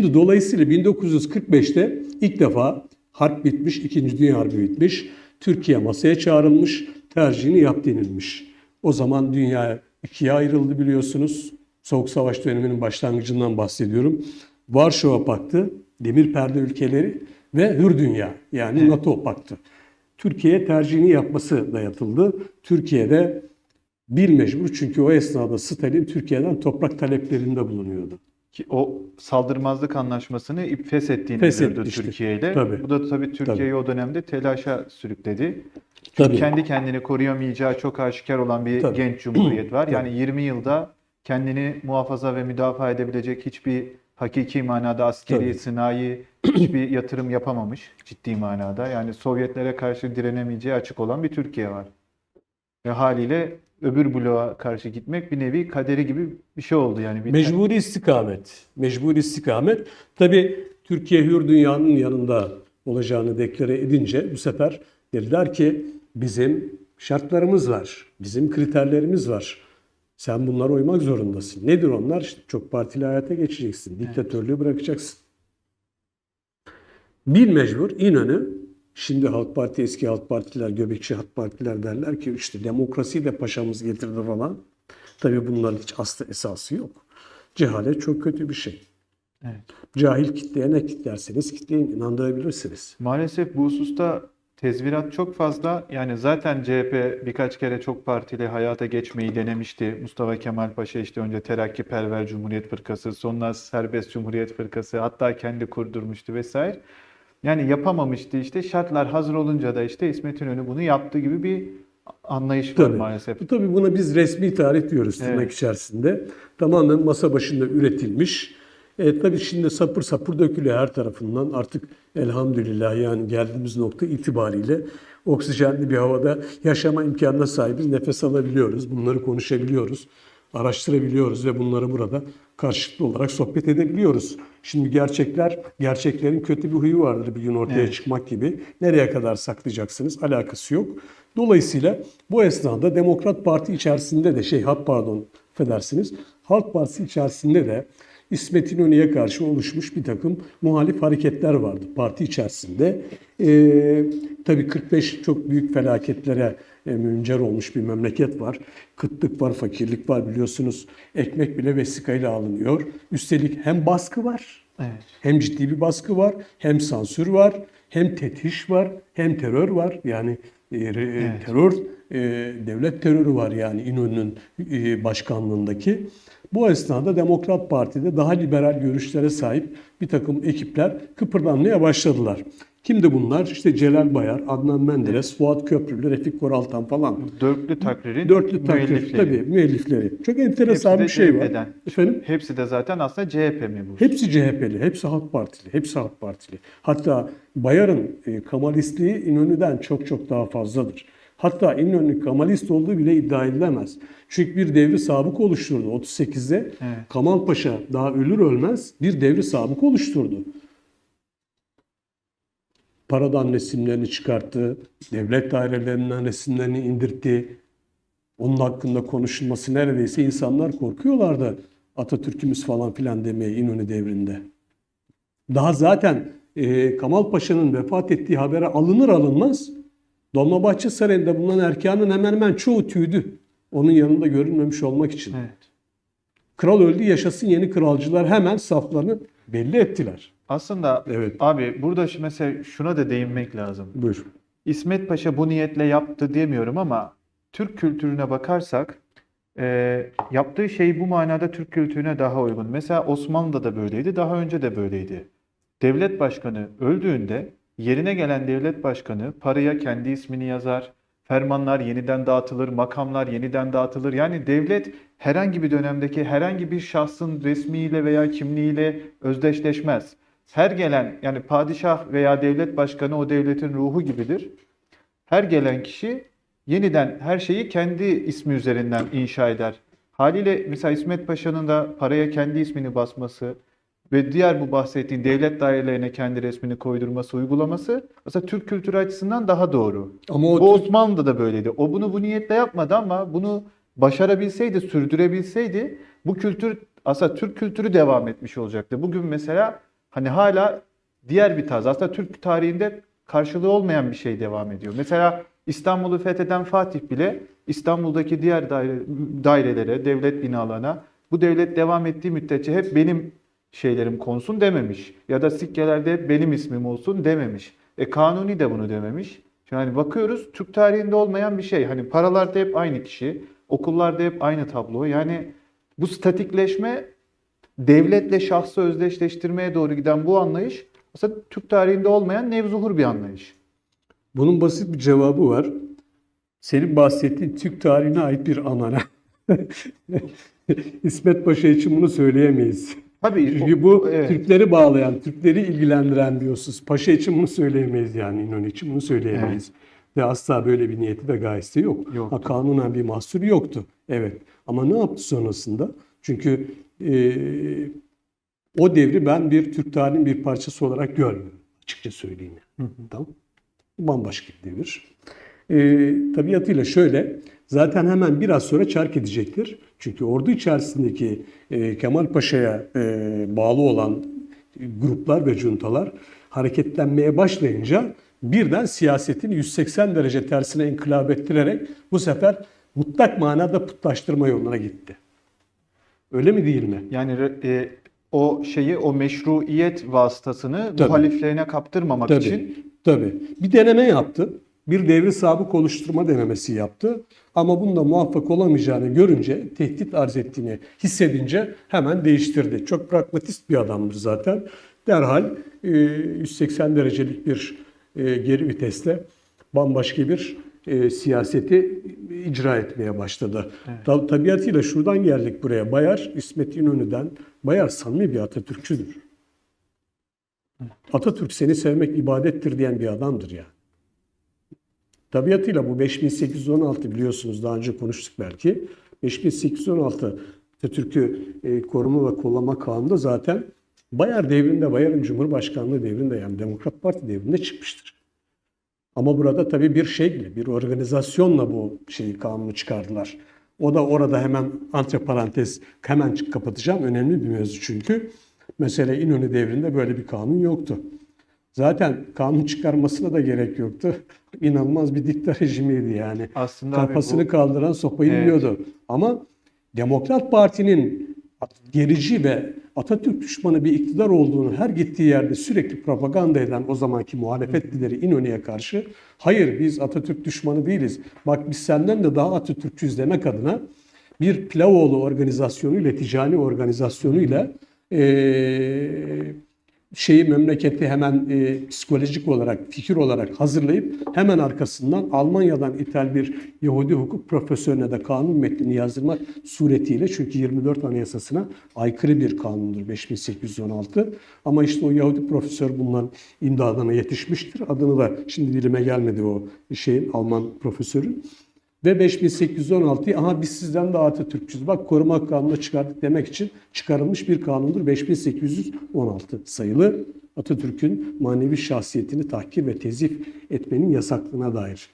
Şimdi dolayısıyla 1945'te ilk defa harp bitmiş, İkinci Dünya Harbi bitmiş. Türkiye masaya çağrılmış, tercihini yap denilmiş. O zaman dünya ikiye ayrıldı biliyorsunuz. Soğuk Savaş döneminin başlangıcından bahsediyorum. Varşova Paktı, Demir Perde ülkeleri ve Hür Dünya yani NATO Paktı. Türkiye'ye tercihini yapması dayatıldı. Türkiye'de bir mecbur çünkü o esnada Stalin Türkiye'den toprak taleplerinde bulunuyordu. Ki o saldırmazlık anlaşmasını feshettiğini Feshetti duyurdu işte. Türkiye ile. Tabii. Bu da tabii Türkiye'yi o dönemde telaşa sürükledi. Tabii. Kendi kendini koruyamayacağı çok aşikar olan bir Tabii. genç cumhuriyet var. Yani 20 yılda kendini muhafaza ve müdafaa edebilecek hiçbir hakiki manada askeri, Tabii. sınai hiçbir yatırım yapamamış ciddi manada. Yani Sovyetlere karşı direnemeyeceği açık olan bir Türkiye var. Ve haliyle öbür bloğa karşı gitmek bir nevi kaderi gibi bir şey oldu yani. Bir Mecburi istikamet. Mecburi istikamet. Tabii Türkiye hür dünyanın yanında olacağını deklare edince bu sefer dediler ki bizim şartlarımız var. Bizim kriterlerimiz var. Sen bunlara uymak zorundasın. Nedir onlar? İşte çok partili hayata geçeceksin. Diktatörlüğü bırakacaksın. Bir mecbur İnönü Şimdi Halk Parti eski Halk Partiler, Göbekçi Halk Partiler derler ki işte demokrasiyi de paşamız getirdi falan. Tabii bunların hiç aslı esası yok. Cehalet çok kötü bir şey. Evet. Cahil kitleye ne kitlerseniz kitleyin inandırabilirsiniz. Maalesef bu hususta tezvirat çok fazla. Yani zaten CHP birkaç kere çok partili hayata geçmeyi denemişti. Mustafa Kemal Paşa işte önce Terakkiperver Cumhuriyet Fırkası, sonra Serbest Cumhuriyet Fırkası, hatta kendi kurdurmuştu vesaire. Yani yapamamıştı işte. Şartlar hazır olunca da işte İsmet İnönü bunu yaptı gibi bir anlayış var Tabii. maalesef. Bu tabii buna biz resmi tarih diyoruz tırnak Evet. içerisinde. Tamamen masa başında üretilmiş. E, tabii şimdi sapır sapır dökülüyor her tarafından. Artık elhamdülillah yani geldiğimiz nokta itibariyle oksijenli bir havada yaşama imkanına sahibiz. Nefes alabiliyoruz. Bunları konuşabiliyoruz. Araştırabiliyoruz ve bunları burada karşılıklı olarak sohbet edebiliyoruz. Şimdi gerçekler, gerçeklerin kötü bir huyu vardır bir gün ortaya Evet. çıkmak gibi. Nereye kadar saklayacaksınız? Alakası yok. Dolayısıyla bu esnada Demokrat Parti içerisinde de şey pardon affedersiniz. Halk Partisi içerisinde de İsmet İnönü'ye karşı oluşmuş bir takım muhalif hareketler vardı parti içerisinde. Ee, tabii 45 çok büyük felaketlere müncer olmuş bir memleket var. Kıtlık var, fakirlik var biliyorsunuz. Ekmek bile vesikayla alınıyor. Üstelik hem baskı var, Evet. hem ciddi bir baskı var, hem sansür var, hem tetiş var, hem terör var. Yani e, re- terör, e, devlet terörü var yani İnönü'nün e, başkanlığındaki. Bu esnada Demokrat Parti'de daha liberal görüşlere sahip bir takım ekipler kıpırdanmaya başladılar. Kimdi bunlar? İşte Celal Bayar, Adnan Menderes, Fuat Köprülü, Refik Koraltan falan. Dörtlü takririn Dörtlü takdir, müellifleri. tabii müellifleri. Çok enteresan Hepsi bir şey var. CHP'den. Efendim? Hepsi de zaten aslında CHP bu? Hepsi CHP'li, hepsi Halk Partili, hepsi Halk Partili. Hatta Bayar'ın e, Kemalistliği İnönü'den çok çok daha fazladır. Hatta İnönü Kemalist olduğu bile iddia edilemez. Çünkü bir devri sabık oluşturdu 38'de. Evet. Kamal Paşa daha ölür ölmez bir devri sabık oluşturdu. Paradan resimlerini çıkarttı, devlet dairelerinden resimlerini indirtti. Onun hakkında konuşulması neredeyse insanlar korkuyorlardı. Atatürk'ümüz falan filan demeye İnönü devrinde. Daha zaten e, Kamal Paşa'nın vefat ettiği habere alınır alınmaz Dolmabahçe Sarayı'nda bulunan erkanın hemen hemen çoğu tüydü. Onun yanında görünmemiş olmak için. Evet. Kral öldü yaşasın yeni kralcılar hemen saflarını belli ettiler. Aslında Evet. abi burada mesela şuna da değinmek lazım. Buyur. İsmet Paşa bu niyetle yaptı demiyorum ama Türk kültürüne bakarsak e, yaptığı şey bu manada Türk kültürüne daha uygun. Mesela Osmanlı'da da böyleydi, daha önce de böyleydi. Devlet başkanı öldüğünde yerine gelen devlet başkanı paraya kendi ismini yazar, fermanlar yeniden dağıtılır, makamlar yeniden dağıtılır. Yani devlet herhangi bir dönemdeki herhangi bir şahsın resmiyle veya kimliğiyle özdeşleşmez. Her gelen yani padişah veya devlet başkanı o devletin ruhu gibidir. Her gelen kişi yeniden her şeyi kendi ismi üzerinden inşa eder. Haliyle mesela İsmet Paşa'nın da paraya kendi ismini basması ve diğer bu bahsettiğin devlet dairelerine kendi resmini koydurması, uygulaması aslında Türk kültürü açısından daha doğru. Ama o Bu Osmanlı'da da böyleydi. O bunu bu niyetle yapmadı ama bunu başarabilseydi, sürdürebilseydi bu kültür aslında Türk kültürü devam etmiş olacaktı. Bugün mesela Hani hala diğer bir tarz. Aslında Türk tarihinde karşılığı olmayan bir şey devam ediyor. Mesela İstanbul'u fetheden Fatih bile İstanbul'daki diğer daire, dairelere, devlet binalarına bu devlet devam ettiği müddetçe hep benim şeylerim konsun dememiş. Ya da sikkelerde benim ismim olsun dememiş. E Kanuni de bunu dememiş. Yani bakıyoruz Türk tarihinde olmayan bir şey. Hani paralarda hep aynı kişi, okullarda hep aynı tablo. Yani bu statikleşme devletle şahsı özdeşleştirmeye doğru giden bu anlayış aslında Türk tarihinde olmayan nevzuhur bir anlayış. Bunun basit bir cevabı var. Senin bahsettiğin Türk tarihine ait bir anana. İsmet Paşa için bunu söyleyemeyiz. Tabii Çünkü bu evet. Türkleri bağlayan, Türkleri ilgilendiren diyorsunuz. Paşa için bunu söyleyemeyiz yani İnönü için bunu söyleyemeyiz. Ve asla böyle bir niyeti ve gayesi yok. Yoktu. Ha, kanunen bir mahsuru yoktu. Evet. Ama ne yaptı sonrasında? Çünkü e, o devri ben bir Türk tarihinin bir parçası olarak görmüyorum. Açıkça söyleyeyim. yani. Tamam. Bambaşka bir devir. E, tabiatıyla şöyle, zaten hemen biraz sonra çark edecektir. Çünkü ordu içerisindeki e, Kemal Paşa'ya e, bağlı olan gruplar ve cuntalar hareketlenmeye başlayınca birden siyasetin 180 derece tersine inkılap ettirerek bu sefer mutlak manada putlaştırma yoluna gitti. Öyle mi değil mi? Yani e, o şeyi, o meşruiyet vasıtasını Tabii. muhaliflerine kaptırmamak Tabii, için tabii. Bir deneme yaptı. Bir devri sabık oluşturma denemesi yaptı. Ama bunda muvaffak olamayacağını görünce, tehdit arz ettiğini hissedince hemen değiştirdi. Çok pragmatist bir adamdır zaten. Derhal e, 180 derecelik bir e, geri vitesle bambaşka bir e, siyaseti icra etmeye başladı. Ta- tabiatıyla şuradan geldik buraya. Bayar, İsmet İnönü'den, Bayar samimi bir Atatürkçüdür. Atatürk seni sevmek ibadettir diyen bir adamdır ya. Tabiatıyla bu 5816 biliyorsunuz daha önce konuştuk belki. 5816 Atatürk'ü e, koruma ve kollama kanunu zaten Bayar devrinde, Bayar'ın Cumhurbaşkanlığı devrinde yani Demokrat Parti devrinde çıkmıştır. Ama burada tabii bir şeyle, bir organizasyonla bu şeyi kanunu çıkardılar. O da orada hemen antiparantez hemen kapatacağım. Önemli bir mevzu çünkü. Mesela İnönü devrinde böyle bir kanun yoktu. Zaten kanun çıkarmasına da gerek yoktu. İnanılmaz bir dikta rejimiydi yani. aslında Kafasını bu- kaldıran sopayı Evet. biliyordu. Ama Demokrat Parti'nin gerici ve Atatürk düşmanı bir iktidar olduğunu her gittiği yerde sürekli propaganda eden o zamanki muhalefet lideri İnönü'ye karşı hayır biz Atatürk düşmanı değiliz. Bak biz senden de daha Atatürkçüyüz demek adına bir Pilavoğlu organizasyonuyla, ticari organizasyonuyla eee şeyi memleketi hemen e, psikolojik olarak, fikir olarak hazırlayıp hemen arkasından Almanya'dan ithal bir Yahudi hukuk profesörüne de kanun metnini yazdırmak suretiyle çünkü 24 Anayasasına aykırı bir kanundur 5816. Ama işte o Yahudi profesör bunların imdadına yetişmiştir. Adını da şimdi dilime gelmedi o şeyin Alman profesörün. Ve 5816'yı aha biz sizden daha Atatürkçüyüz. Bak koruma kanunu çıkardık demek için çıkarılmış bir kanundur. 5816 sayılı Atatürk'ün manevi şahsiyetini tahkir ve tezif etmenin yasaklığına dair,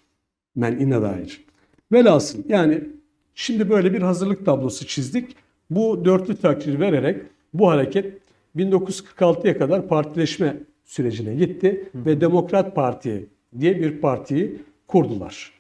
men'ine dair. Velhasıl yani şimdi böyle bir hazırlık tablosu çizdik. Bu dörtlü takdir vererek bu hareket 1946'ya kadar partileşme sürecine gitti ve Demokrat Parti diye bir partiyi kurdular.